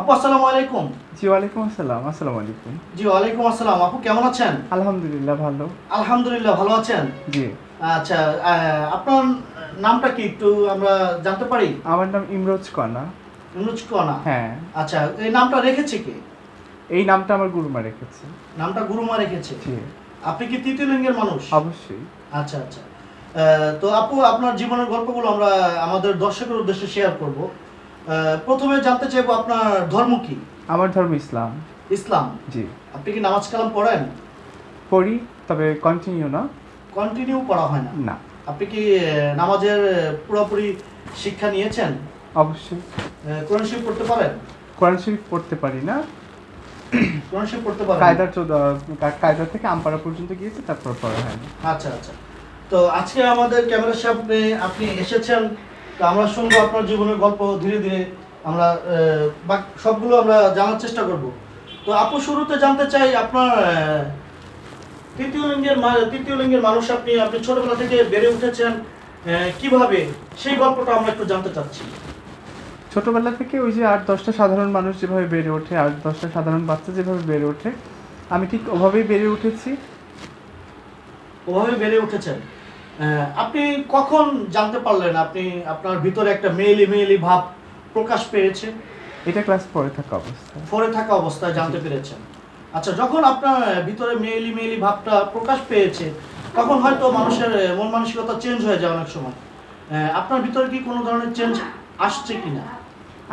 আপু আসসালামু আলাইকুম। জি ওয়ালাইকুম আসসালাম আসসালামু আলাইকুম। জি ওয়ালাইকুম আসসালাম। আপু কেমন আছেন? আলহামদুলিল্লাহ ভালো। আলহামদুলিল্লাহ ভালো আছেন? জি। আচ্ছা আপনার নামটা কি? একটু আমরা জানতে পারি? আমার নাম ইমরোজ কনা নুজ কোনা হ্যাঁ। আচ্ছা এই নামটা রেখেছে কি? এই নামটা আমার গুরুমা রেখেছে। নামটা গুরুমা রেখেছে? জি। আপনি কি তৃতীয় লিঙ্গের মানুষ? অবশ্যই। আচ্ছা আচ্ছা। তো আপু আপনার জীবনের গল্পগুলো আমরা আমাদের দর্শকের উদ্দেশ্যে শেয়ার করব। প্রথমে জানতে চাইব আপনার ধর্ম কি? আমার ধর্ম ইসলাম। ইসলাম? জি। আপনি কি নামাজ কালাম পড়েন? পড়ি তবে কন্টিনিউ না। কন্টিনিউ পড়া হয় না? না। আপনি কি নামাজের পুরোপুরি শিক্ষা নিয়েছেন? অবশ্যই। কোরআন শরীফ পড়তে পারেন? কোরআন শরীফ পড়তে পারি না। কোরআন শরীফ পড়তে পারেন? কায়দার চোদ্দ কায়দা থেকে আমপাড়া পর্যন্ত গিয়েছে তারপর পড়া হয়নি। আচ্ছা আচ্ছা। তো আজকে আমাদের ক্যামেরার সামনে আপনি এসেছেন। তো আমরা শুনব আপনার জীবনের গল্প ধীরে ধীরে আমরা সবগুলো আমরা জানার চেষ্টা করব। তো আপু শুরুতে জানতে চাই আপনার তৃতীয় লিঙ্গের তৃতীয় লিঙ্গের মানুষ আপনি আপনি ছোটবেলা থেকে বেড়ে উঠেছেন কীভাবে? সেই গল্পটা আমরা একটু জানতে চাচ্ছি। ছোটবেলা থেকে ওই যে আট দশটা সাধারণ মানুষ যেভাবে বেড়ে ওঠে আট দশটা সাধারণ বাচ্চা যেভাবে বেড়ে ওঠে আমি ঠিক ওভাবেই বেড়ে উঠেছি। ওভাবে বেড়ে উঠেছেন? আপনি কখন জানতে পারলেন আপনি আপনার ভিতরে একটা মেয়েলি মেয়েলি ভাব প্রকাশ পেয়েছে? এটা ক্লাস পরে থাকা অবস্থা পরে থাকা অবস্থায় জানতে পেরেছেন। আচ্ছা যখন আপনার ভিতরে মেলি মেয়েলি ভাবটা প্রকাশ পেয়েছে তখন হয়তো মানুষের মন মানসিকতা চেঞ্জ হয়ে যায় অনেক সময়। আপনার ভিতরে কি কোনো ধরনের চেঞ্জ আসছে কিনা?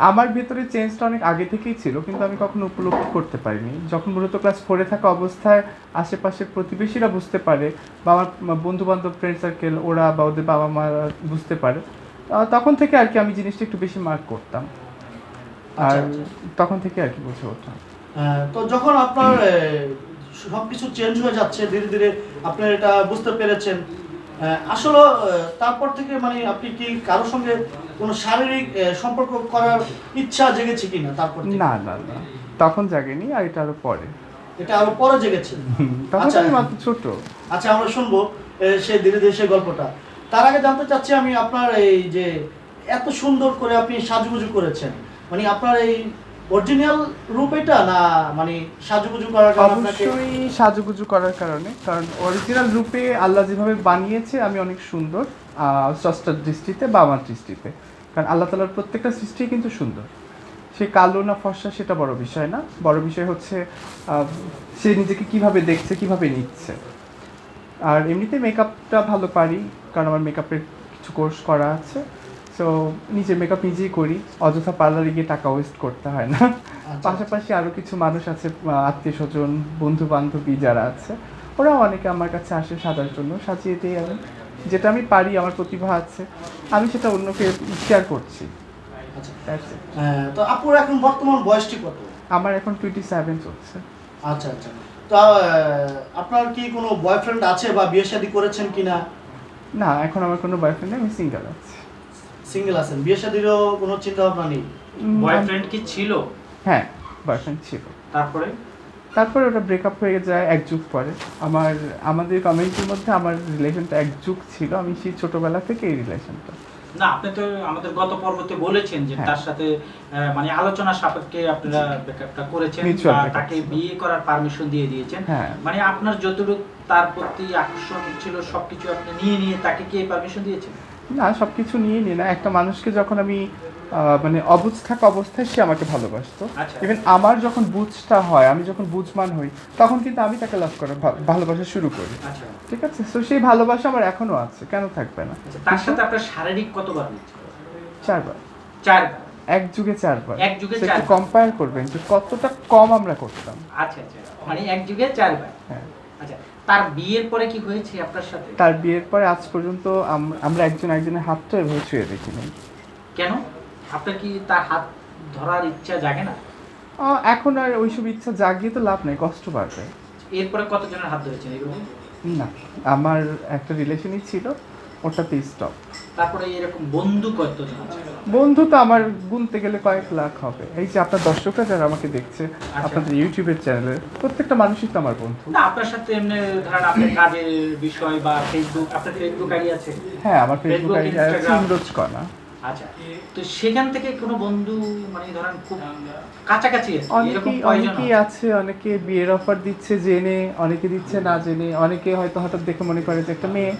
আমার ভেতরে চেঞ্জটা অনেক আগে থেকেই ছিল কিন্তু আমি কখনো উপলব্ধি করতে পারিনি। যখন মূলত ক্লাস ফোরে থাকা অবস্থায় আশেপাশের প্রতিবেশীরা বুঝতে পারে বা আমার বন্ধু বান্ধব ফ্রেন্ড সার্কেল ওরা বা ওদের বাবা মা বুঝতে পারে তখন থেকে আর কি আমি জিনিসটা একটু বেশি মার্ক করতাম। আর আচ্ছা, আচ্ছা। তখন থেকে আর কি বুঝে ওঠা তো যখন আপনার সব কিছু চেঞ্জ হয়ে যাচ্ছে ধীরে ধীরে আপনি এটা বুঝতে পেরেছেন আসলে তারপর থেকে মানে আপনি কি কারোর সঙ্গে কোনো শারীরিক সম্পর্ক করার ইচ্ছা জেগেছে কিনা তারপর? না না না। তখন জাগেনি আর এটা আরও পরে। এটা আরও পরে জেগেছে? আচ্ছা। আমি মাত্র ছোট। আচ্ছা আমরা শুনব সে ধীরে ধীরে সেই গল্পটা। তার আগে জানতে চাচ্ছি আমি আপনার এই যে এত সুন্দর করে আপনি সাজুগুজু করেছেন। মানে আপনার এই অরিজিনাল রূপ এটা না মানে সাজুগুজু করার কারণে অবশ্যই সাজুগুজু করার কারণে, কারণ অরিজিনাল রূপে আল্লাহ যেভাবে বানিয়েছে, আমি অনেক সুন্দর স্রষ্টার দৃষ্টিতে বা আমার দৃষ্টিতে। কারণ আল্লাহ তালার প্রত্যেকটা সৃষ্টি কিন্তু সুন্দর। সে কালো না ফর্সা সেটা বড় বিষয় না, বড় বিষয় হচ্ছে সে নিজেকে কীভাবে দেখছে, কীভাবে নিচ্ছে। আর এমনিতে মেকআপটা ভালো পারি, কারণ আমার মেকআপের কিছু কোর্স করা আছে। সো নিজে মেকআপ নিজেই করি। অযথা পার্লারে গিয়ে টাকা ওয়েস্ট করতে হয় না। আচ্ছা, পাশাপাশি আরও কিছু মানুষ আছে আত্মীয় স্বজন বন্ধু বান্ধবী যারা আছে ওরাও অনেকে আমার কাছে আসে সাজার জন্য সাজিয়ে দিই আমি যেটা আমি পারি আমার প্রতিভা আছে আমি সেটা অন্যকে শেয়ার করছি। আচ্ছা। তো আপুর এখন বর্তমান বয়সটি কত? আমার এখন টোয়েন্টি সেভেন চলছে। আচ্ছা আচ্ছা। তো আপনার কি কোনো বয়ফ্রেন্ড আছে বা বিয়ে শাদী করেছেন কিনা? না এখন আমার কোনো বয়ফ্রেন্ড নেই আমি সিঙ্গেল আছি। সিঙ্গেল আছেন। বিয়ে শাদীরও কোনো চিন্তা ভাবনা নেই বয়ফ্রেন্ড কি ছিল? হ্যাঁ বয়ফ্রেন্ড ছিল। তারপরে? তারপরে ওটা ব্রেকআপ হয়ে যায় এক যুগ পরে। আমার আমাদের কমিউনিটির মধ্যে আমার রিলেশনটা এক যুগ ছিল। আমি সেই ছোটবেলা থেকে এই রিলেশনটা না আপনি তো আমাদের গত পর্বতে বলেছেন যে হ্যাঁ। তার সাথে মানে আলোচনা সাপেক্ষে আপনারা ব্রেকআপটা করেছেন তাকে বিয়ে করার পারমিশন দিয়ে দিয়েছেন। হ্যাঁ। মানে আপনার যতটুকু তার প্রতি আকর্ষণ ছিল সবকিছু আপনি নিয়ে নিয়ে তাকে কি পারমিশন দিয়েছেন? না সব কিছু নিয়ে নি না। একটা মানুষকে যখন আমি মানে অবুঝ থাকা অবস্থায় সে আমাকে ভালোবাসতো। আচ্ছা। ইভেন আমার যখন বুঝটা হয় আমি যখন বুঝমান হই তখন কিন্তু আমি তাকে লাভ করা ভালোবাসা শুরু করি। আচ্ছা। ঠিক আছে? তো সেই ভালোবাসা আমার এখনও আছে কেন থাকবে না? আচ্ছা তার সাথে আপনার শারীরিক কতবার চারবার। চারবার? এক যুগে চারবার। এক যুগে একটু চারবার। কম্পেয়ার করবেন যে কতটা কম আমরা করতাম। আচ্ছা আচ্ছা। মানে এক যুগে চারবার। হ্যাঁ। আচ্ছা তার বিয়ের পরে কি হয়েছে আপনার সাথে? তার বিয়ের পরে আজ পর্যন্ত আম- আমরা একজন একজনের হাতটা এভাবে ছুঁয়ে দেখিনি। কেন? আপনার কি তার হাত ধরার ইচ্ছা জাগে না? এখন আর ওইসব ইচ্ছা জাগিয়ে তো লাভ নেই কষ্ট বাড়বে। এরপরে কতজনের হাত ধরেছেন এগুলো না আমার একটা রিলেশনই ছিল। ওটাতে স্টপ তারপরে এরকম বন্ধু কতজন বন্ধু তো আমার গুনতে গেলে কয়েক লাখ হবে। এই যে আপনার দর্শকরা যারা আমাকে দেখছে আচ্ছা। আপনাদের ইউটিউবের চ্যানেলে প্রত্যেকটা মানুষই তো আমার বন্ধু। না আপনার সাথে এমনি ধরেন আপনার কাজের বিষয় বা ফেসবুক আপনার ফেসবুক আইডি আছে? হ্যাঁ আমার ফেসবুক আইডি আছে। ইমরোজ কনা আচ্ছা তো সেখান থেকে কোনো বন্ধু মানে ধরেন খুব কাছাকাছি অনেকেই? আছে? অনেকে বিয়ের অফার দিচ্ছে জেনে অনেকে দিচ্ছে না জেনে অনেকে হয়তো হঠাৎ দেখে মনে করে যে একটা মেয়ে।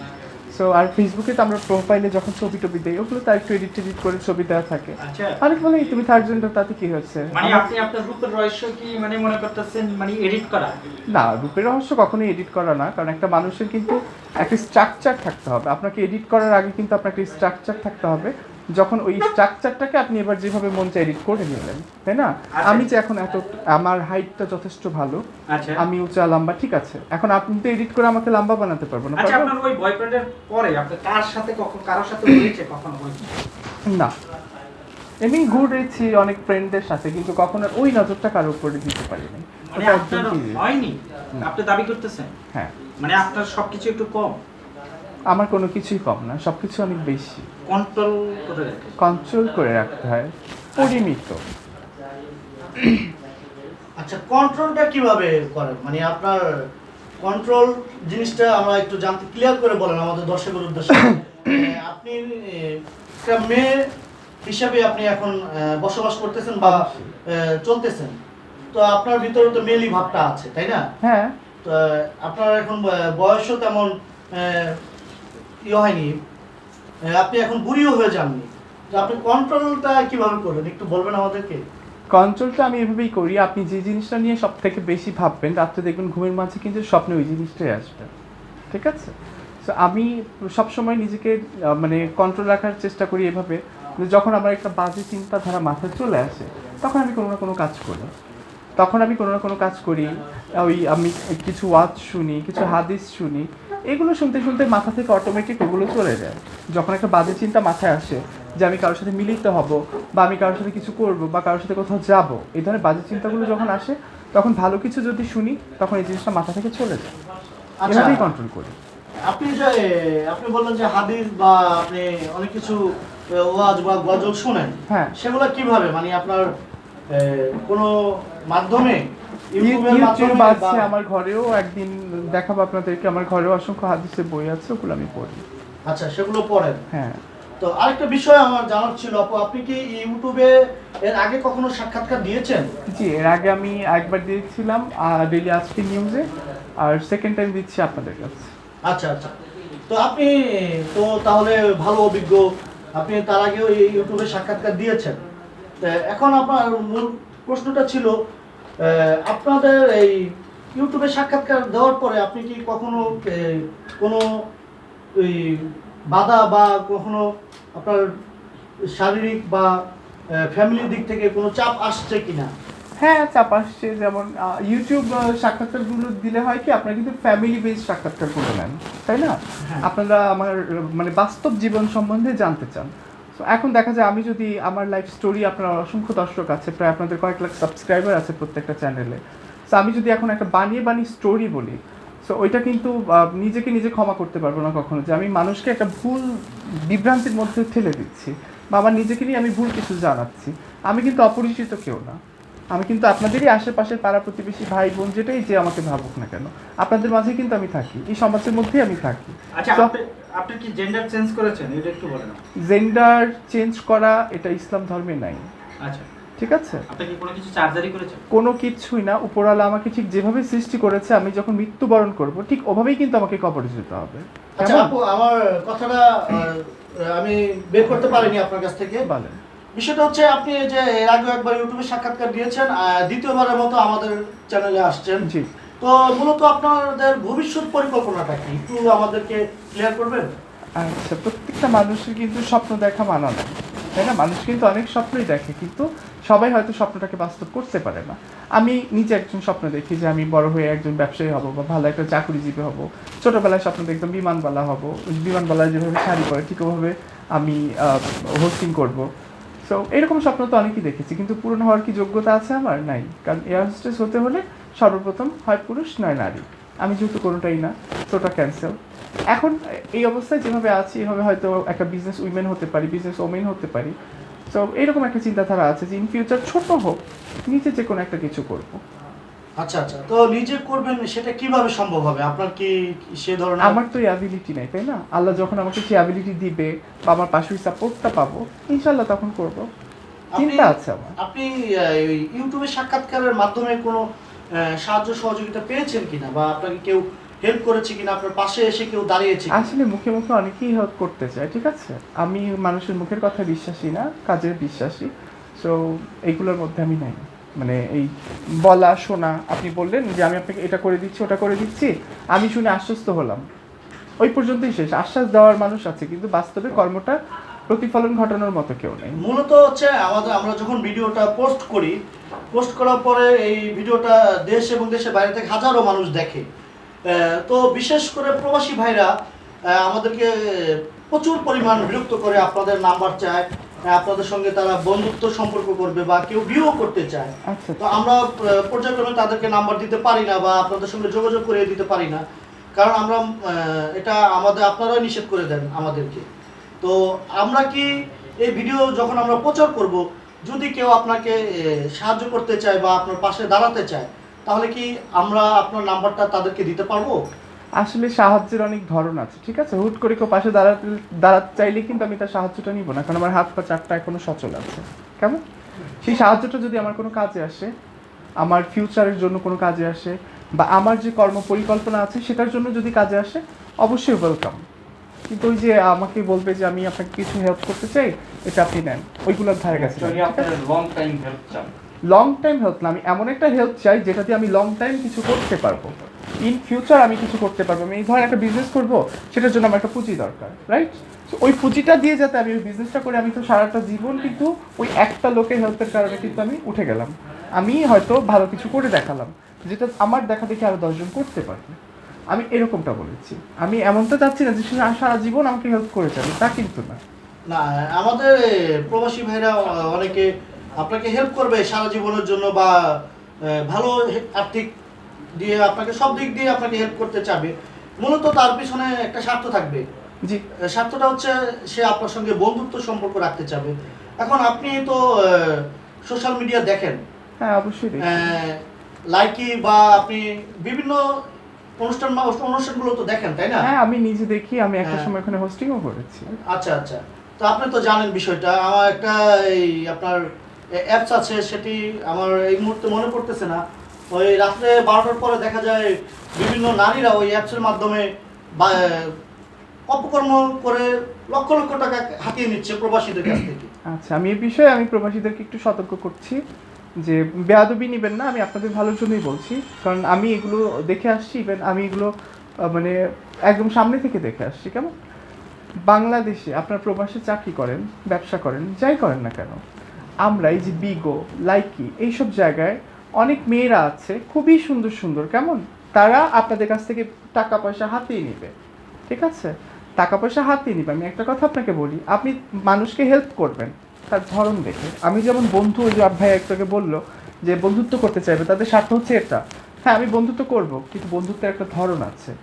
সো আর ফেসবুকে তো আমরা প্রোফাইলে যখন ছবি টবি দেই ওগুলো তার একটু এডিট টেডিট করে ছবি দেওয়া থাকে। আচ্ছা। অনেক বলে তুমি থার্ড জেন্ডার তাতে কি হচ্ছে মানে আপনি আপনার রূপের রহস্য কি মানে মনে করতেছেন মানে এডিট করা? না রূপের রহস্য কখনোই এডিট করা না কারণ একটা মানুষের কিন্তু একটা স্ট্রাকচার থাকতে হবে। আপনাকে এডিট করার আগে কিন্তু আপনার একটা স্ট্রাকচার থাকতে হবে। যখন ওই স্ট্রাকচারটাকে আপনি এবার যেভাবে মন চাই এডিট করে নিলেন তাই না? আচ্ছা। আমি যে এখন এত আমার হাইটটা যথেষ্ট ভালো আচ্ছা। আমি উঁচা লম্বা ঠিক আছে। এখন আপনি তো এডিট করে আমাকে লম্বা বানাতে পারবেন না আচ্ছা? আপনার ওই বয়ফ্রেন্ডের পরে আপনি কার সাথে কখন কারোর সাথে হয়েছে কখন হয়েছে না। এমনি ঘুরেছি অনেক ফ্রেন্ডদের সাথে কিন্তু কখনো ওই নজরটা কারও উপরে দিতে পারিনি। মানে হয়নি? আপনি দাবি করতেছেন? হ্যাঁ। মানে আপনার সবকিছু একটু কম? আমার কোনো কিছুই কম না সবকিছু অনেক বেশি। কন্ট্রোল করে কন্ট্রোল করে রাখতে হয় পরিমিত। আচ্ছা কন্ট্রোলটা কীভাবে করেন? মানে আপনার কন্ট্রোল জিনিসটা আমরা একটু জানতে ক্লিয়ার করে বলেন আমাদের দর্শকের উদ্দেশ্যে। আপনি একটা মেয়ে হিসাবে আপনি এখন বসবাস করতেছেন বা চলতেছেন। তো আপনার ভিতরে তো মেলি ভাবটা আছে তাই না? হ্যাঁ। তো আপনার এখন বয়সও তেমন ইয়ে হয়নি। আপনি এখন বুড়িও হয়ে যাননি। আপনি কন্ট্রোলটা কীভাবে করেন একটু বলবেন আমাদেরকে। কন্ট্রোলটা আমি এভাবেই করি। আপনি যে জিনিসটা নিয়ে সব থেকে বেশি ভাববেন, রাত্রে দেখবেন ঘুমের মাঝে কিন্তু স্বপ্নে ওই জিনিসটাই আসবে। ঠিক আছে? তো আমি সবসময় নিজেকে মানে কন্ট্রোল রাখার চেষ্টা করি এভাবে। যখন আমার একটা বাজে চিন্তাধারা মাথায় চলে আসে, তখন আমি কোনো না কোনো কাজ করি। তখন আমি কোনো না কোনো কাজ করি। ওই আমি কিছু ওয়াজ শুনি, কিছু হাদিস শুনি। এগুলো শুনতে শুনতে মাথা থেকে অটোমেটিক ওগুলো চলে যায়। যখন একটা বাজে চিন্তা মাথায় আসে যে আমি কারোর সাথে মিলিত হব বা আমি কারোর সাথে কিছু করব বা কারোর সাথে কোথাও যাব এই ধরনের বাজে চিন্তাগুলো যখন আসে তখন ভালো কিছু যদি শুনি তখন এই জিনিসটা মাথা থেকে চলে যায়। আচ্ছা। এভাবেই কন্ট্রোল করি। আপনি যে আপনি বললেন যে হাদিস বা আপনি অনেক কিছু ওয়াজ বা গজল শুনেন হ্যাঁ। সেগুলো কীভাবে? মানে আপনার কোনো মাধ্যমে? ইউটিউব আছে আমার ঘরেও একদিন দেখাবো আপনাদেরকে আমার ঘরেও অসংখ্য হাদিসের বই আছে ওগুলো আমি পড়ি। আচ্ছা সেগুলো পড়েন। হ্যাঁ। তো আরেকটা বিষয় আমার জানার ছিল আপু আপনি কি ইউটিউবে এর আগে কখনো সাক্ষাৎকার দিয়েছেন? জি এর আগে আমি একবার দিয়েছিলাম ডেলি আজকে নিউজে আর সেকেন্ড টাইম দিচ্ছি আপনাদের কাছে। আচ্ছা আচ্ছা। তো আপনি তো তাহলে ভালো অভিজ্ঞ আপনি তার আগেও ইউটিউবে সাক্ষাৎকার দিয়েছেন। এখন আপনার মূল প্রশ্নটা ছিল আপনাদের এই ইউটিউবে সাক্ষাৎকার দেওয়ার পরে আপনি কি কখনো কোনো ওই বাধা বা কখনো আপনার শারীরিক বা ফ্যামিলির দিক থেকে কোনো চাপ আসছে কিনা? হ্যাঁ চাপ আসছে। যেমন ইউটিউব সাক্ষাৎকারগুলো দিলে হয় কি আপনারা কিন্তু ফ্যামিলি বেস সাক্ষাৎকার সাক্ষাৎকারগুলো নেন তাই না? হ্যাঁ। আপনারা আমার মানে বাস্তব জীবন সম্বন্ধে জানতে চান। তো এখন দেখা যায় আমি যদি আমার লাইফ স্টোরি আপনার অসংখ্য দর্শক আছে, প্রায় আপনাদের কয়েক লাখ সাবস্ক্রাইবার আছে প্রত্যেকটা চ্যানেলে সো আমি যদি এখন একটা বানিয়ে বানিয়ে স্টোরি বলি সো ওইটা কিন্তু নিজেকে নিজে ক্ষমা করতে পারব না কখনো। যে আমি মানুষকে একটা ভুল বিভ্রান্তির মধ্যে ঠেলে দিচ্ছি, বা আমার নিজেকে নিয়ে আমি ভুল কিছু জানাচ্ছি, আমি কিন্তু অপরিচিত কেউ না। আমি কিন্তু আপনাদেরই আশেপাশের পাড়া প্রতিবেশী ভাই বোন যেটাই যে আমাকে ভাবুক না কেন আপনাদের মাঝে কিন্তু আমি থাকি এই সমাজের মধ্যেই আমি থাকি। আচ্ছা আপনি কি জেন্ডার চেঞ্জ করেছেন? এটা একটু বলেন জেন্ডার চেঞ্জ করা এটা ইসলাম ধর্মে নাই। আচ্ছা। ঠিক আছে? কোনো কিছু চার্জারি করেছেন? কোনো কিছুই না উপরওয়ালা আমাকে ঠিক যেভাবে সৃষ্টি করেছে আমি যখন মৃত্যুবরণ করব ঠিক ওভাবেই কিন্তু আমাকে কবরে যেতে হবে। আচ্ছা আমার কথাটা আমি বের করতে পারিনি আপনার কাছ থেকে। বলেন। বিষয়টা হচ্ছে আপনি যে এর আগে একবার ইউটিউবে সাক্ষাৎকার দিয়েছেন দ্বিতীয়বারের মতো আমাদের চ্যানেলে আসছেন। জি। তো মূলত আপনাদের ভবিষ্যৎ পরিকল্পনাটা কি? একটু আমাদেরকে ক্লিয়ার করবেন? আচ্ছা প্রত্যেকটা মানুষের কিন্তু স্বপ্ন দেখা মানা নেই তাই না? মানুষ কিন্তু অনেক স্বপ্নই দেখে কিন্তু সবাই হয়তো স্বপ্নটাকে বাস্তব করতে পারে না। আমি নিজে একজন স্বপ্ন দেখি যে আমি বড় হয়ে একজন ব্যবসায়ী হব বা ভালো একটা চাকরিজীবী হব। ছোটবেলায় স্বপ্ন দেখতাম বিমানবালা হব বিমানবালায় যেভাবে শাড়ি পরে ঠিক ওভাবে আমি হোস্টিং করব। সো এরকম স্বপ্ন তো অনেকেই দেখেছি, কিন্তু পূরণ হওয়ার কি যোগ্যতা আছে আমার? নাই। কারণ এয়ার হোস্টেস হতে হলে সর্বপ্রথম হয় পুরুষ, নয় নারী। আমি যেহেতু কোনোটাই না তো ওটা ক্যান্সেল এখন এই অবস্থায় যেভাবে আছি, এভাবে হয়তো একটা বিজনেস উইমেন হতে পারি বিজনেস ওমেন হতে পারি। তো এরকম একটা চিন্তাধারা আছে যে ইন ফিউচার ছোট হোক, নিচে যে কোনো একটা কিছু করব। আচ্ছা আচ্ছা। তো নিজে করবেন সেটা কীভাবে সম্ভব হবে? আপনার কি সে ধরনের আমার তো অ্যাবিলিটি নাই তাই না? আল্লাহ যখন আমাকে সেই অ্যাবিলিটি দিবে বা আমার পাশে সাপোর্টটা পাবো ইনশাল্লাহ তখন করব। চিন্তা আছে আমার। আপনি ইউটিউবে সাক্ষাৎকারের মাধ্যমে কোনো সাহায্য সহযোগিতা পেয়েছেন কিনা? বা আপনাকে কেউ হেল্প করেছে কিনা? আপনার পাশে এসে কেউ দাঁড়িয়েছে আসলে মুখে মুখে অনেকেই হেল্প করতে চায় ঠিক আছে? আমি মানুষের মুখের কথা বিশ্বাসী না কাজের বিশ্বাসী। সো এইগুলোর মধ্যে আমি নাই। মানে এই বলা, শোনা, আপনি বললেন যে আমি আপনাকে এটা করে দিচ্ছি, ওটা করে দিচ্ছি, আমি শুনে আশ্বস্ত হলাম। ওই পর্যন্তই শেষ। আশ্বাস দেওয়ার মানুষ আছে, কিন্তু বাস্তবে কর্মটা প্রতিফলন ঘটানোর মতো কেউ নেই। মূলত হচ্ছে আমাদের, আমরা যখন ভিডিওটা পোস্ট করি, পোস্ট করার পরে এই ভিডিওটা দেশ এবং দেশের বাইরে থেকে হাজারো মানুষ দেখে। তো বিশেষ করে প্রবাসী ভাইরা আমাদেরকে প্রচুর পরিমাণ বিরক্ত করে, আপনাদের নাম্বার চায় আপনাদের সঙ্গে তারা বন্ধুত্ব সম্পর্ক করবে বা কেউ বিয়েও করতে চায়। আচ্ছা তো আমরা পর্যায়ক্রমে তাদেরকে নাম্বার দিতে পারি না বা আপনাদের সঙ্গে যোগাযোগ করে দিতে পারি না। কারণ আমরা এটা আমাদের আপনারাই নিষেধ করে দেন আমাদেরকে। তো আমরা কি এই ভিডিও যখন আমরা প্রচার করব যদি কেউ আপনাকে সাহায্য করতে চায় বা আপনার পাশে দাঁড়াতে চায় তাহলে কি আমরা আপনার নাম্বারটা তাদেরকে দিতে পারব? আসলে সাহায্যের অনেক ধরন আছে ঠিক আছে? হুট করে কেউ পাশে দাঁড়াতে দাঁড়াতে চাইলে কিন্তু আমি তার সাহায্যটা নিব না কারণ আমার হাত পা চারটা এখনও সচল আছে। কেমন? সেই সাহায্যটা যদি আমার কোনো কাজে আসে আমার ফিউচারের জন্য কোনো কাজে আসে বা আমার যে কর্ম পরিকল্পনা আছে সেটার জন্য যদি কাজে আসে অবশ্যই ওয়েলকাম কিন্তু ওই যে আমাকে বলবে যে আমি আপনাকে কিছু হেল্প করতে চাই এটা আপনি নেন। ওইগুলোর ধারে গেছে লং টাইম হেল্প চান। লং টাইম হেল্প না আমি এমন একটা হেল্প চাই যেটা দিয়ে আমি লং টাইম কিছু করতে পারব। ইন ফিউচার আমি কিছু করতে পারব। আমি ধরনের একটা বিজনেস করব, সেটার জন্য আমার একটা পুঁজি দরকার রাইট তো ওই পুঁজিটা দিয়ে যাতে আমি ওই বিজনেসটা করে আমি তো সারাটা জীবন কিন্তু ওই একটা লোকের হেল্পের কারণে কিন্তু আমি উঠে গেলাম। আমি হয়তো ভালো কিছু করে দেখালাম, যেটা আমার দেখা দেখে আরও দশজন করতে পারবে। আমি এরকমটা বলেছি। আমি এমনটা চাচ্ছি না যে সারা জীবন আমাকে হেল্প করে যাবে, তা কিন্তু না। না, আমাদের প্রবাসী ভাইরা অনেকে আপনাকে হেল্প করবে সারা জীবনের জন্য বা ভালো আর্থিক দিয়ে আপনাকে সব দিক দিয়ে আপনাকে হেল্প করতে চাবে। মূলত তার পিছনে একটা স্বার্থ থাকবে। জি। স্বার্থটা হচ্ছে সে আপনার সঙ্গে বন্ধুত্ব সম্পর্ক রাখতে চাবে। এখন আপনি তো সোশ্যাল মিডিয়া দেখেন। হ্যাঁ অবশ্যই লাইকি বা আপনি বিভিন্ন অনুষ্ঠান বা অনুষ্ঠানগুলো তো দেখেন তাই না? হ্যাঁ আমি নিজে দেখি আমি একটা হ্যাঁ। সময় ওখানে হোস্টিংও করেছি। আচ্ছা আচ্ছা। তো আপনি তো জানেন বিষয়টা। আমার একটা এই আপনার অ্যাপস আছে সেটি আমার এই মুহূর্তে মনে পড়তেছে না। ওই রাত্রে বারোটার পরে দেখা যায় বিভিন্ন নারীরা ওই অ্যাপসের মাধ্যমে অপকর্ম করে লক্ষ লক্ষ টাকা হাতিয়ে নিচ্ছে প্রবাসীদের কাছ থেকে। আচ্ছা আমি এই বিষয়ে আমি প্রবাসীদেরকে একটু সতর্ক করছি যে বেয়াদবি নেবেন না, আমি আপনাদের ভালোর জন্যই বলছি। কারণ আমি এগুলো দেখে আসছি ইভেন আমি এগুলো মানে একদম সামনে থেকে দেখে আসছি, কেমন? বাংলাদেশে আপনার প্রবাসে চাকরি করেন, ব্যবসা করেন, যাই করেন না কেন আমরা এই যে বিগো, লাইকি, এইসব জায়গায় অনেক মেয়েরা আছে, খুবই সুন্দর সুন্দর। কেমন? তারা আপনাদের কাছ থেকে টাকা পয়সা হাতিয়ে নেবে। ঠিক আছে? টাকা পয়সা হাতিয়ে নেবে। আমি একটা কথা আপনাকে বলি, আপনি মানুষকে হেল্প করবেন, তার ধরন দেখে। আমি যেমন বন্ধু, ওই যে ভাই একটাকে বলল যে বন্ধুত্ব করতে চাইবে, তাদের স্বার্থ হচ্ছে এটা। হ্যাঁ আমি বন্ধুত্ব করব, কিন্তু বন্ধুত্বের একটা ধরন আছে।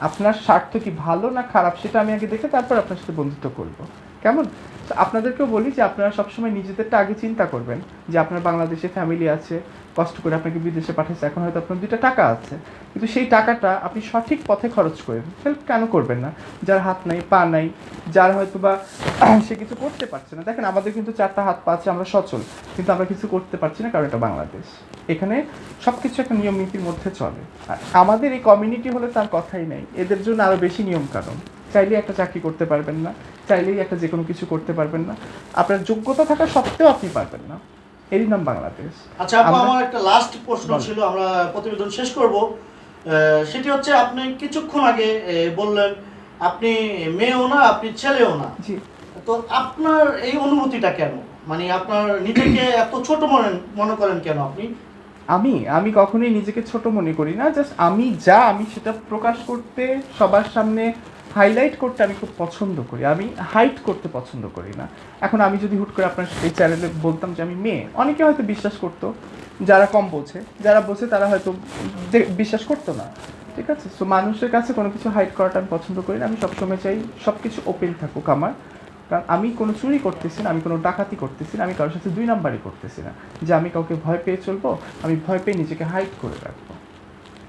আপনার স্বার্থ কি ভালো না খারাপ, সেটা আমি আগে দেখে তারপর আপনার সাথে বন্ধুত্ব করব। কেমন? তো আপনাদেরকেও বলি যে আপনারা সবসময় নিজেদেরটা আগে চিন্তা করবেন যে আপনার বাংলাদেশে ফ্যামিলি আছে কষ্ট করে আপনাকে বিদেশে পাঠাচ্ছে এখন হয়তো আপনার দুইটা টাকা আছে। কিন্তু সেই টাকাটা আপনি সঠিক পথে খরচ করেন হেল্প কেন করবেন না? যার হাত নাই, পা নাই, যার হয়তো বা সে কিছু করতে পারছে না। দেখেন, আমাদের কিন্তু চারটা হাত পা আছে, আমরা সচল, কিন্তু আমরা কিছু করতে পারছি না কারণ এটা বাংলাদেশ। এখানে সব কিছু একটা নিয়ম নীতির মধ্যে চলে। আর আমাদের এই কমিউনিটি হলে তার কথাই নেই। এদের জন্য আরও বেশি নিয়ম কানুন। চাইলেই একটা চাকরি করতে পারবেন না, চাইলেই একটা যে কোনো কিছু করতে পারবেন না। আপনার যোগ্যতা থাকা সত্ত্বেও আপনি পারবেন না। এরই নাম বাংলাদেশ। আচ্ছা আপু আমার একটা লাস্ট প্রশ্ন ছিল আমরা প্রতিবেদন শেষ করব। সেটি হচ্ছে আপনি কিছুক্ষণ আগে বললেন আপনি মেয়েও না আপনি ছেলেও না। জি। তো আপনার এই অনুভূতিটা কেন? মানে আপনার নিজেকে এত ছোট মনে মনে করেন কেন আপনি? আমি? আমি কখনোই নিজেকে ছোট মনে করি না জাস্ট আমি যা আমি সেটা প্রকাশ করতে সবার সামনে হাইলাইট করতে আমি খুব পছন্দ করি। আমি হাইট করতে পছন্দ করি না। এখন আমি যদি হুট করে আপনার এই চ্যানেলে বলতাম যে আমি মেয়ে, অনেকে হয়তো বিশ্বাস করতো, যারা কম বোঝে যারা বোঝে তারা হয়তো বিশ্বাস করতো না। ঠিক আছে? সো মানুষের কাছে কোনো কিছু হাইড করাটা আমি পছন্দ করি না। আমি সবসময় চাই সব কিছু ওপেন থাকুক আমার। কারণ আমি কোনো চুরি করতেছি না, আমি কোনো ডাকাতি করতেছি না, আমি কারোর সাথে দুই নাম্বারই করতেছি না। যে আমি কাউকে ভয় পেয়ে চলবো, আমি ভয় পেয়ে নিজেকে হাইড করে রাখব।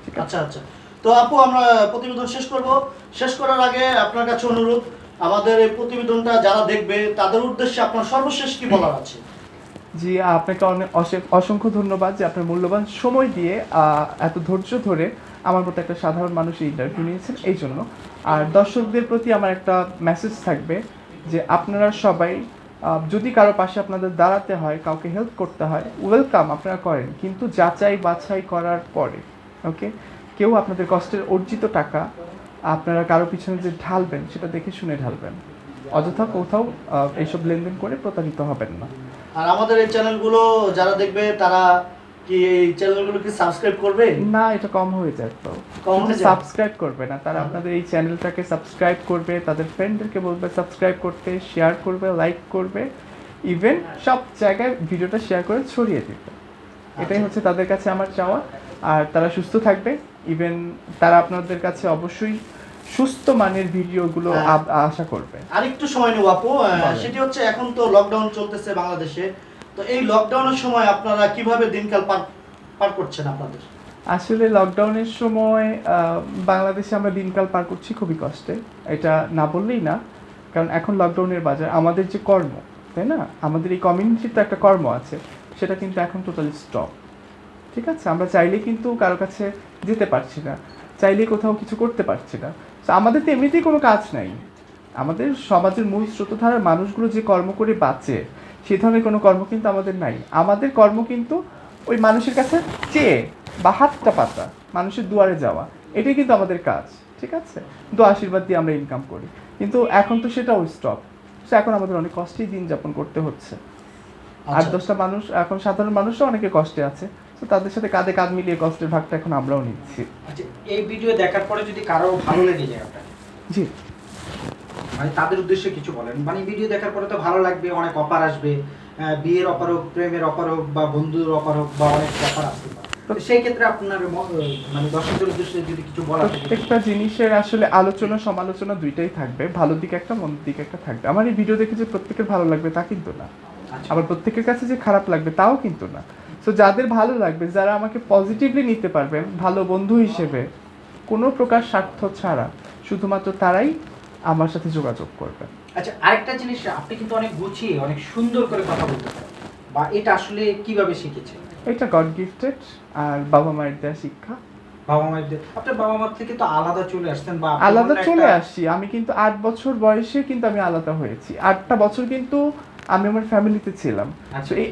ঠিক আছে? আচ্ছা আচ্ছা। তো আপু, আমরা প্রতিবেদন শেষ করব। শেষ করার আগে আপনার কাছে অনুরোধ, আমাদের এই প্রতিবেদনটা যারা দেখবে, তাদের উদ্দেশ্যে আপনার সর্বশেষ কি বলার আছে? জি, আপনাকে অনেক অসে- অসংখ্য ধন্যবাদ যে আপনার মূল্যবান সময় দিয়ে এত ধৈর্য ধরে আমার মতো একটা সাধারণ মানুষ ইন্টারভিউ নিয়েছেন। এই জন্য, আর দর্শকদের প্রতি আমার একটা মেসেজ থাকবে যে আপনারা সবাই যদি কারও পাশে আপনাদের দাঁড়াতে হয়, কাউকে হেল্প করতে হয় ওয়েলকাম আপনারা করেন। কিন্তু যাচাই বাছাই করার পরে ওকে কেউ আপনাদের কষ্টের অর্জিত টাকা আপনারা কারও পিছনে যে ঢালবেন সেটা দেখে শুনে ঢালবেন। অযথা কোথাও এইসব লেনদেন করে প্রতারিত হবেন না। আর আমাদের এই চ্যানেলগুলো যারা দেখবে তারা কি এই চ্যানেলগুলো কি সাবস্ক্রাইব করবে? না এটা কম হয়ে যায় তো। কম হয়ে? সাবস্ক্রাইব করবে না তারা আপনাদের এই চ্যানেলটাকে সাবস্ক্রাইব করবে তাদের ফ্রেন্ডদেরকে বলবে সাবস্ক্রাইব করতে শেয়ার করবে লাইক করবে ইভেন সব জায়গায় ভিডিওটা শেয়ার করে ছড়িয়ে দিবে। এটাই আচ্ছা। হচ্ছে তাদের কাছে আমার চাওয়া। আর তারা সুস্থ থাকবে। ইভেন তারা আপনাদের কাছে অবশ্যই সুস্থ মানের ভিডিওগুলো হ্যাঁ। আশা করবে। আরেকটু সময় নেব আপু। সেটি হচ্ছে এখন তো লকডাউন চলতেছে বাংলাদেশে। তো এই লকডাউনের সময় আপনারা কীভাবে দিনকাল পার পার করছেন আপনাদের? আসলে লকডাউনের সময় বাংলাদেশে আমরা দিনকাল পার করছি খুবই কষ্টে। এটা না বললেই না। কারণ এখন লকডাউনের বাজার আমাদের যে কর্ম তাই না? আমাদের এই কমিউনিটির তো একটা কর্ম আছে। সেটা কিন্তু এখন টোটালি স্টপ ঠিক আছে? আমরা চাইলে কিন্তু কারও কাছে যেতে পারছি না। চাইলে কোথাও কিছু করতে পারছি না। তো আমাদের তো এমনিতেই কোনো কাজ নাই। আমাদের সমাজের মূল স্রোতধারার মানুষগুলো যে কর্ম করে বাঁচে সে ধরনের কোনো কর্ম কিন্তু আমাদের নাই। আমাদের কর্ম কিন্তু ওই মানুষের কাছে চেয়ে বা হাতটা পাতা মানুষের দুয়ারে যাওয়া এটাই কিন্তু আমাদের কাজ ঠিক আছে? দু আশীর্বাদ দিয়ে আমরা ইনকাম করি। কিন্তু এখন তো সেটাও স্টপ সো এখন আমাদের অনেক কষ্টেই দিন যাপন করতে হচ্ছে। আট আচ্ছা দশটা মানুষ এখন সাধারণ মানুষও অনেকে কষ্টে আছে। তো তাদের সাথে কাঁধে কাঁধ মিলিয়ে কষ্টের ভাগটা এখন আমরাও নিচ্ছি। আচ্ছা এই ভিডিও দেখার পরে যদি কারও ভালো লেগে যায় জি। মানে তাদের উদ্দেশ্যে কিছু বলেন। মানে ভিডিও দেখার পরে তো ভালো লাগবে অনেক অফার আসবে। বিয়ের অফার হোক প্রেমের অফার হোক বা বন্ধুর অফার হোক বা অনেক অফার আসতে পারে। সেই ক্ষেত্রে আপনার মানে দর্শকদের উদ্দেশ্যে যদি কিছু বলা প্রত্যেকটা জিনিসের আসলে আলোচনা সমালোচনা দুইটাই থাকবে। ভালো দিক একটা মন্দ দিক একটা থাকবে। আমার এই ভিডিও দেখে যে প্রত্যেকের ভালো লাগবে তা কিন্তু না। আচ্ছা। আবার প্রত্যেকের কাছে যে খারাপ লাগবে তাও কিন্তু না। তো যাদের ভালো লাগবে যারা আমাকে পজিটিভলি নিতে পারবেন ভালো বন্ধু হিসেবে কোনো প্রকার স্বার্থ ছাড়া শুধুমাত্র তারাই আমার সাথে যোগাযোগ করবেন আচ্ছা আরেকটা জিনিস আপনি কিন্তু অনেক গুছিয়ে অনেক সুন্দর করে কথা বলতে পারেন। বা এটা আসলে কীভাবে শিখেছেন? এটা গড গিফটেড আর বাবা মায়ের দেওয়া শিক্ষা। বাবা মায়ের আপনার বাবা মার থেকে তো আলাদা চলে আসছেন বা আলাদা চলে আসছি আমি কিন্তু আট বছর বয়সে কিন্তু আমি আলাদা হয়েছি। আটটা বছর কিন্তু আমি আমার ফ্যামিলিতে ছিলাম। আচ্ছা। এই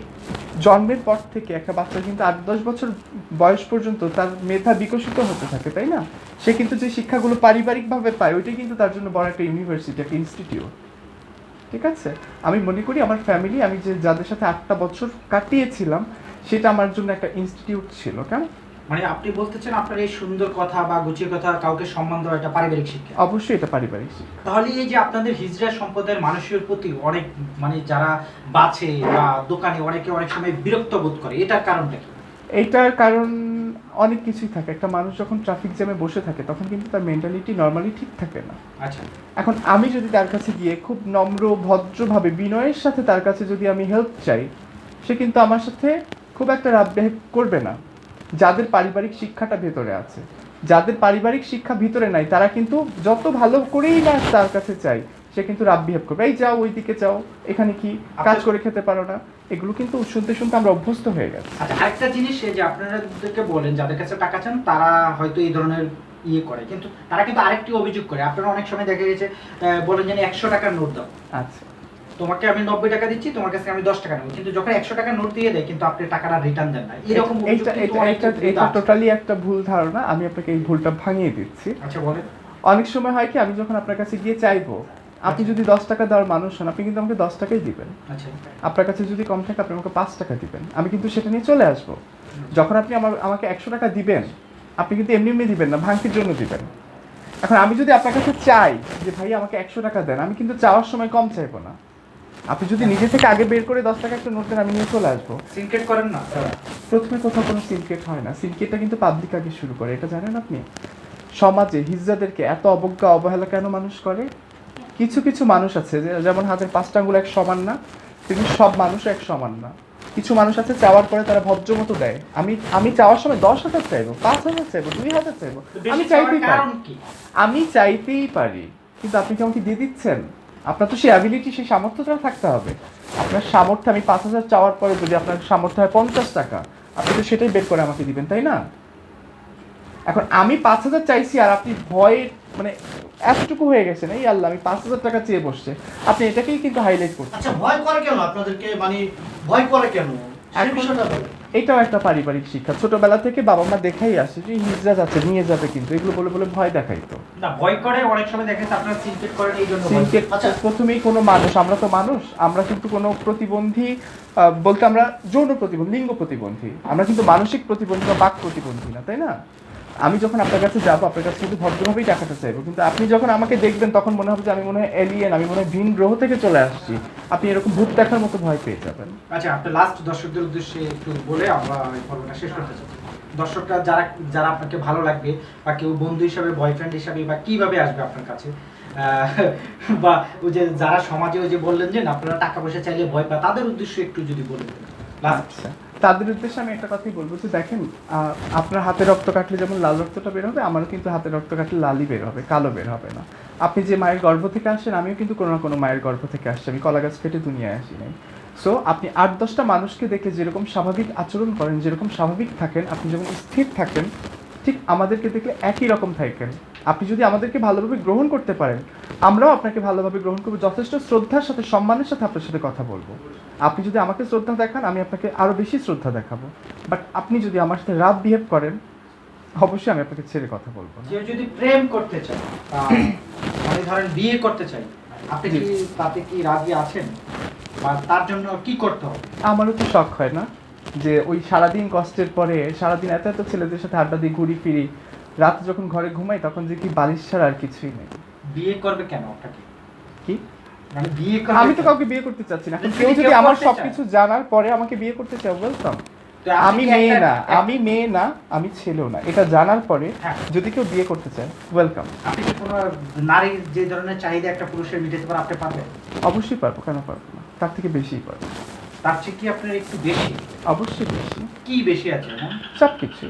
জন্মের পর থেকে একটা বাচ্চা কিন্তু আট দশ বছর বয়স পর্যন্ত তার মেধা বিকশিত হতে থাকে তাই না? সে কিন্তু যে শিক্ষাগুলো পারিবারিকভাবে পায় ওইটাই কিন্তু তার জন্য বড় একটা ইউনিভার্সিটি একটা ইনস্টিটিউট ঠিক আছে? আমি মনে করি আমার ফ্যামিলি আমি যে যাদের সাথে আটটা বছর কাটিয়েছিলাম সেটা আমার জন্য একটা ইনস্টিটিউট ছিল কেমন? মানে আপনি বলতেছেন আপনার এই সুন্দর কথা বা গুছিয়ে কথা কাউকে সম্মান দেওয়া এটা পারিবারিক শিক্ষা? অবশ্যই এটা পারিবারিক শিক্ষা। তাহলে এই যে আপনাদের হিজড়া সম্প্রদায়ের মানুষের প্রতি অনেক মানে যারা বাছে বা দোকানে অনেকে অনেক সময় বিরক্ত বোধ করে এটার কারণটা কি? এইটার কারণ অনেক কিছুই থাকে। একটা মানুষ যখন ট্রাফিক জ্যামে বসে থাকে তখন কিন্তু তার মেন্টালিটি নর্মালি ঠিক থাকে না। আচ্ছা। এখন আমি যদি তার কাছে গিয়ে খুব নম্র ভদ্রভাবে বিনয়ের সাথে তার কাছে যদি আমি হেল্প চাই সে কিন্তু আমার সাথে খুব একটা বিহেভ করবে না। যাদের পারিবারিক শিক্ষাটা ভেতরে আছে। যাদের পারিবারিক শিক্ষা ভিতরে নাই তারা কিন্তু যত ভালো করেই না তার কাছে চাই সে কিন্তু রাব বিহেভ করবে। এই যাও ওই দিকে যাও এখানে কি কাজ করে খেতে পারো না? এগুলো কিন্তু শুনতে শুনতে আমরা অভ্যস্ত হয়ে গেছি। আচ্ছা আরেকটা জিনিস যে আপনাদেরকে বলেন যাদের কাছে টাকা চান তারা হয়তো এই ধরনের ইয়ে করে। কিন্তু তারা কিন্তু আরেকটি অভিযোগ করে। আপনারা অনেক সময় দেখা গেছে বলেন যে একশো টাকার নোট দাও। আচ্ছা। তোমাকে আমি নব্বই টাকা দিচ্ছি তোমার কাছে আমি দশ টাকা নেব। কিন্তু যখন একশো টাকার নোট দিয়ে দেয় কিন্তু আপনি টাকাটা রিটার্ন দেন না। এরকম এটা। টোটালি একটা ভুল ধারণা। আমি আপনাকে এই ভুলটা ভাঙিয়ে দিচ্ছি। আচ্ছা বলেন। অনেক সময় হয় কি আমি যখন আপনার কাছে গিয়ে চাইব আপনি যদি দশ টাকা দেওয়ার মানুষ হন আপনি কিন্তু আমাকে দশ টাকাই দিবেন। আচ্ছা। আপনার কাছে যদি কম থাকে আপনি আমাকে পাঁচ টাকা দিবেন। আমি কিন্তু সেটা নিয়ে চলে আসব। যখন আপনি আমার আমাকে একশো টাকা দিবেন আপনি কিন্তু এমনি এমনি দিবেন না ভাঙতির জন্য দিবেন। এখন আমি যদি আপনার কাছে চাই যে ভাই আমাকে একশো টাকা দেন আমি কিন্তু চাওয়ার সময় কম চাইব না। আপনি যদি নিজে থেকে আগে বের করে দশ টাকা একটা নোট দেন আমি নিয়ে চলে আসব। সিনক্রেট করেন না? প্রথমে কোথাও কোনো সিনকেট হয় না। সিনকেটটা কিন্তু পাবলিক আগে শুরু করে। এটা জানেন আপনি? সমাজে হিজড়াদেরকে এত অবজ্ঞা অবহেলা কেন মানুষ করে? কিছু কিছু মানুষ আছে যেমন হাতের পাঁচটা আঙ্গুল এক সমান না কিন্তু সব মানুষ এক সমান না। কিছু মানুষ আছে চাওয়ার পরে তারা ভদ্র মতো দেয়। আমি আমি চাওয়ার সময় দশ হাজার চাইব পাঁচ হাজার চাইব দুই হাজার চাইব। আমি চাইতেই পারি। আমি চাইতেই পারি। কিন্তু আপনি কি আমাকে দিয়ে দিচ্ছেন? আপনার তো সেই অ্যাবিলিটি সেই সামর্থ্যটা থাকতে হবে। আপনার সামর্থ্য আমি পাঁচ হাজার চাওয়ার পরে যদি আপনার সামর্থ্য হয় পঞ্চাশ টাকা আপনি তো সেটাই বের করে আমাকে দিবেন তাই না? এখন আমি পাঁচ হাজার চাইছি আর আপনি ভয়ে মানে এতটুকু হয়ে গেছেন। এই আল্লাহ আমি পাঁচ হাজার টাকা চেয়ে বসছে। আপনি এটাকেই কিন্তু হাইলাইট করছেন। আচ্ছা ভয় করে কেন আপনাদেরকে? মানে ভয় করে কেন? বিষয়টা। এটাও একটা পারিবারিক শিক্ষা ছোটবেলা থেকে বাবা মা দেখাই আসে যে হিজরা যাচ্ছে নিয়ে যাবে কিন্তু এগুলো বলে বলে ভয় দেখাইতো না ভয় করে অনেক সময় দেখেন আপনারা সিনকেট করেন এই জন্য। সিনকেট। প্রথমেই কোনো মানুষ আমরা তো মানুষ আমরা কিন্তু কোনো প্রতিবন্ধী আহ, বলতে আমরা যৌন প্রতিবন্ধী লিঙ্গ প্রতিবন্ধী আমরা কিন্তু মানসিক প্রতিবন্ধী বা বাক প্রতিবন্ধী না তাই না আমি যখন আপনার কাছে যাব আপনার কাছে কিন্তু ভদ্রভাবেই টাকাটা চাইব। কিন্তু আপনি যখন আমাকে দেখবেন তখন মনে হবে যে আমি মনে হয় এলিয়েন আমি মনে হয় ভিন গ্রহ থেকে চলে আসছি। আপনি এরকম ভূত দেখার মতো ভয় পেয়ে যাবেন। আচ্ছা আপনার লাস্ট দর্শকদের উদ্দেশ্যে একটু বলে আমরা এই পর্বটা শেষ করতে চাই। দর্শকরা যারা যারা আপনাকে ভালো লাগবে বা কেউ বন্ধু হিসাবে বয়ফ্রেন্ড হিসাবে বা কীভাবে আসবে আপনার কাছে বা ওই যে যারা সমাজে ওই যে বললেন যে আপনারা টাকা পয়সা চাইলে ভয় পায় তাদের উদ্দেশ্যে একটু যদি বলে দেন। লাস্ট আচ্ছা। তাদের উদ্দেশ্যে আমি একটা কথাই বলব যে দেখেন আপনার হাতে রক্ত কাটলে যেমন লাল রক্তটা বের হবে, আমারও কিন্তু হাতে রক্ত কাটলে লালই বের হবে, কালো বের হবে না। আপনি যে মায়ের গর্ভ থেকে আসছেন, আমিও কিন্তু কোনো না কোনো মায়ের গর্ভ থেকে আসছি, আমি কলা গাছ কেটে দুনিয়ায় আসি নাই। সো আপনি আট দশটা মানুষকে দেখে যেরকম স্বাভাবিক আচরণ করেন, যেরকম স্বাভাবিক থাকেন, আপনি যখন স্থির থাকেন, ঠিক আমাদেরকে দেখলে একই রকম থাকেন। আপনি যদি আমাদেরকে ভালোভাবে গ্রহণ করতে পারেন, আমরাও আপনাকে ভালোভাবে গ্রহণ করব, যথেষ্ট শ্রদ্ধার সাথে, সম্মানের সাথে আপনার সাথে কথা বলব। আপনি যদি আমাকে শ্রদ্ধা দেখান আমি আপনাকে আরও বেশি শ্রদ্ধা দেখাবো। বাট আপনি যদি আমার সাথে রাব বিহেভ করেন অবশ্যই আমি আপনাকে ছেড়ে কথা বলব না। কেউ যদি প্রেম করতে চায় আহ, মানে ধরেন বিয়ে করতে চাই আপনি কি তাতে কি রাজি আছেন? বা তার জন্য কি করতে হবে? আমারও তো শখ হয় না যে ওই সারাদিন কষ্টের পরে সারাদিন এত এত ছেলেদের সাথে আড্ডা দিয়ে ঘুরি ফিরি রাতে যখন ঘরে ঘুমাই তখন যে কি বালিশ ছাড়া আর কিছুই নেই। বিয়ে করবে কেন আপনাকে? কি? আমি তো কাউকে বিয়ে করতে চাচ্ছি না। কেউ যদি আমার সবকিছু জানার পরে আমাকে বিয়ে করতে ওয়েলকাম আমি মেয়ে না আমি মেয়ে না আমি ছেলেও না। এটা জানার পরে হ্যাঁ। যদি কেউ বিয়ে করতে চায় ওয়েলকাম আপনি কি কোনো নারীর যে ধরনের চাহিদা একটা পুরুষের মিটাতে পারে আপনি পারবেন? অবশ্যই পারব কেন পারব না? তার থেকে বেশিই পারব। তার চেয়ে কি আপনার একটু বেশি? অবশ্যই বেশি। কি বেশি আছে সব কিছু।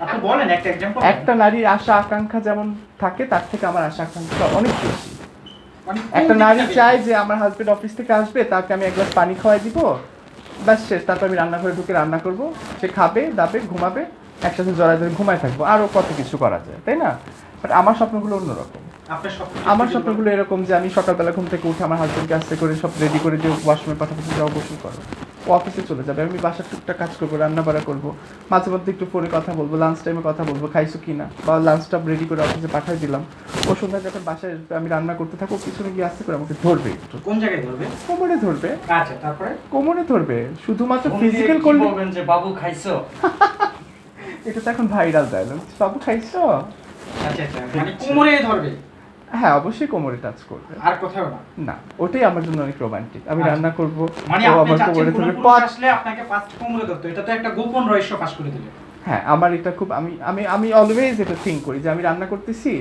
আপনি বলেন একটা এক্সাম্পল একটা নারীর আশা আকাঙ্ক্ষা যেমন থাকে তার থেকে আমার আশা আকাঙ্ক্ষা অনেক বেশি। একটা নারী চাই যে আমার হাজবেন্ড অফিস থেকে আসবে তাকে আমি এক গ্লাস পানি খাওয়াই দিব। ব্যাস শেষ তারপর আমি রান্নাঘরে ঢুকে রান্না করব। সে খাবে দাবে ঘুমাবে একসাথে জড়ায় ধরে ঘুমায় থাকব। আরও কত কিছু করা যায় তাই না? বাট আমার স্বপ্নগুলো অন্যরকম। আমার স্বপ্নগুলো এরকম যে আমি সকালবেলা ঘুম থেকে উঠে আমার হাজবেন্ডকে আসতে করে সব রেডি করে দিয়ে ওয়াশরুমে পাঠাতে যাও গোসল করো। অফিসে চলে যাবে। আমি বাসার টুকটা কাজ করব রান্না বাড়া করব মাঝে মধ্যে একটু ফোনে কথা বলব লাঞ্চ টাইমে কথা বলব খাইছো কি না বা লাঞ্চটা রেডি করে অফিসে পাঠিয়ে দিলাম। ও সন্ধ্যায় যখন বাসায় আমি রান্না করতে থাকব পিছনে গিয়ে আসতে করে আমাকে ধরবে একটু। কোন জায়গায় ধরবে? কোমরে ধরবে। আচ্ছা তারপরে? কোমরে ধরবে। শুধুমাত্র ফিজিক্যাল করলে যে বাবু খাইছো? এটা তো এখন ভাইরাল ডায়লগ বাবু খাইছো? আচ্ছা আচ্ছা মানে কোমরে ধরবে। হ্যাঁ অবশ্যই কোমরে টাচ করবে। আর কোথাও না। না ওটাই আমার জন্য অনেক রোমান্টিক আমি আচ্ছা। রান্না করব মানে আপনি আমার চাচ্ছেন কোমরে কোনো পুরুষ আসলে আপনাকে ফার্স্ট কোমরে ধরতো এটা তো একটা গোপন রহস্য ফাঁস করে দিলে। হ্যাঁ আমার এটা খুব আমি আমি আমি অলওয়েজ এটা থিঙ্ক করি যে আমি রান্না করতেছি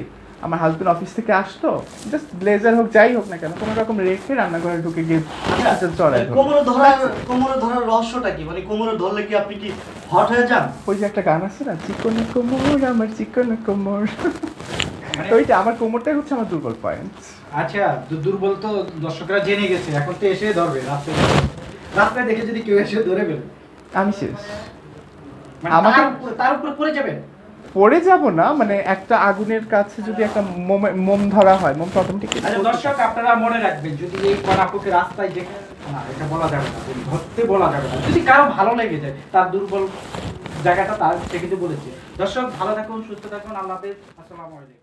আমার হাজবেন্ড অফিস থেকে আসতো জাস্ট ব্লেজার হোক যাই হোক না কেন কোনো রকম রেখে রান্নাঘরে ঢুকে গিয়ে আচ্ছা, চড়াই কোমরে ধরার কোমরে ধরার রহস্যটা কি? মানে কোমরে ধরলে কি আপনি কি হট হয়ে যান? ওই যে একটা গান আছে না চিকন কোমর আমার চিকন কোমর ওইটা আমার কোমরটাই হচ্ছে আমার দুর্বল পয়েন্ট আচ্ছা দুর্বল তো দর্শকরা জেনে গেছে এখন তো এসে ধরবে রাত্রে রাত্রে দেখে যদি কেউ এসে ধরে ফেলে। আমি শেষ। মানে আমাকে- তার উপরে- পড়ে যাবে? পড়ে যাব না মানে একটা আগুনের কাছে যদি একটা মোমে- ধরা হয় মোম অটোমেটিক আচ্ছা দর্শক আপনারা মনে রাখবেন যদি এই কণাপুকে রাস্তায় দেখে না এটা বলা যাবে না ধরতে বলা যাবে না। যদি কারও ভালো লেগে যায় তার দুর্বল জায়গাটা তার সে কিন্তু বলেছে। দর্শক ভালো থাকুন সুস্থ থাকুন আল্লাহ হাফেজ আসসালামু আলাইকুম।